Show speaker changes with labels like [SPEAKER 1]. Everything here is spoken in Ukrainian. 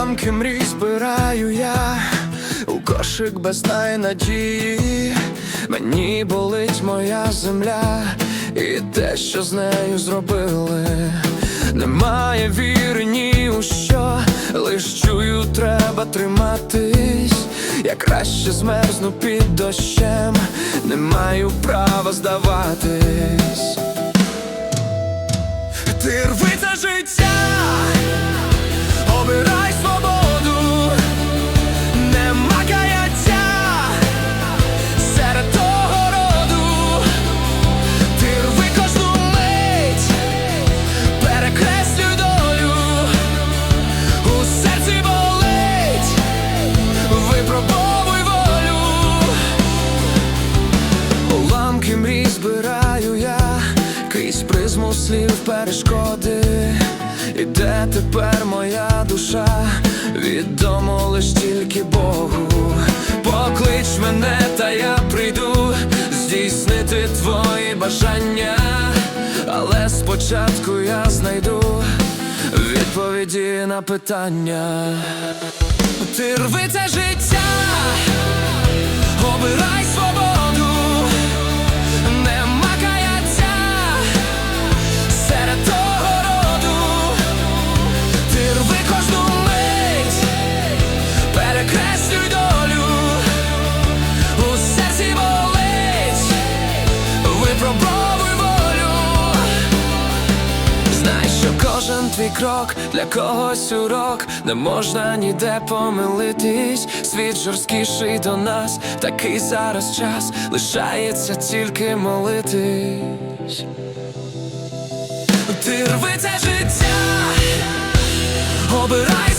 [SPEAKER 1] Уламки мрій збираю я у кошик без надії мені болить моя земля і те, що з нею зробили. Немає віри ні у що, лиш чую, треба триматись. Я краще змерзну під дощем, не маю права здаватись. Ти рви за життя. Уламки збираю я, крізь призму слів перешкоди. І де тепер моя душа, відомо лиш тільки Богу. Поклич мене, та я прийду здійснити твої бажання, але спочатку я знайду відповіді на питання. Ти рви це життя, обирай кожен крок для когось урок, не можна ніде помилитись. Світ жорсткіший до нас, такий зараз час, лишається тільки молитись. Ти рви це життя, обирай